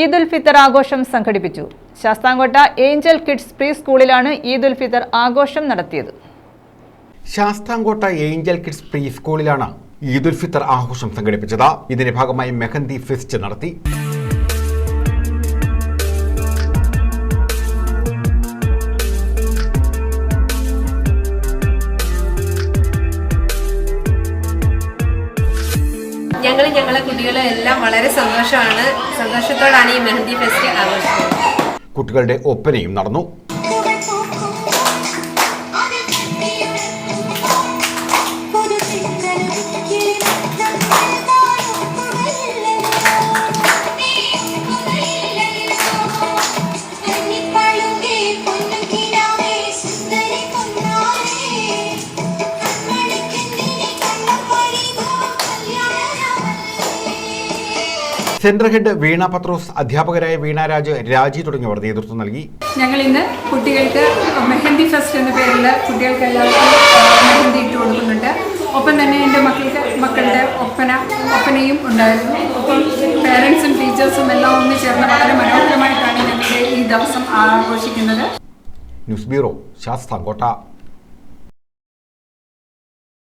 ഈദ് ഉൽ ഫിത്തർ ആഘോഷം സംഘടിപ്പിച്ചു. Sasthamkotta Angel kids pre സ്കൂളിലാണ് ഈദ് ഉൽ ഫിത്തർ ആഘോഷം നടത്തിയത്. ശാസ്താംകോട്ട ഏഞ്ചൽ കിഡ്സ് പ്രീ സ്കൂളിലാണ് ഈദ് ഉൽ ഫിത്തർ ആഘോഷം സംഘടിപ്പിച്ചത്. ഇതിന്റെ ഭാഗമായി മെഹന്തി ഫെസ്റ്റ് നടത്തി. ഞങ്ങൾ ഞങ്ങളെ കുട്ടികളും എല്ലാം വളരെ സന്തോഷമാണ്. സന്തോഷത്തോടാണ് ഈ മെഹന്തി ഫെസ്റ്റ് ആഘോഷിക്കുന്നത്. കുട്ടികളുടെ ഒപ്പനയും നടന്നു. സെൻട്രൽ ഹെഡ് വീണ പത്രോസ് അധ്യാപകരായ വീണ രാജ് രാജി തുടങ്ങിയവർ നേതൃത്വം നൽകി. ഞങ്ങൾ ഇന്ന് കുട്ടികൾക്ക് മെഹന്തി ഫെസ്റ്റ് എന്ന പേരിൽ കുട്ടികൾക്ക് എല്ലാവർക്കും മെഹന്തി ഇട്ട് കൊടുക്കുന്നുണ്ട്. ഒപ്പം തന്നെ എന്റെ മക്കൾക്ക് മക്കളുടെ ഒപ്പന ഒപ്പനയും ഉണ്ടായിരുന്നു. ഒപ്പം പേരൻസും ടീച്ചേഴ്സും എല്ലാം ഒന്ന് ചേർന്ന് വളരെ മനോഹരമായിട്ടാണ് ഞങ്ങളുടെ ഈ ദിവസം ആഘോഷിക്കുന്നത്. News bureau Sasthamkotta.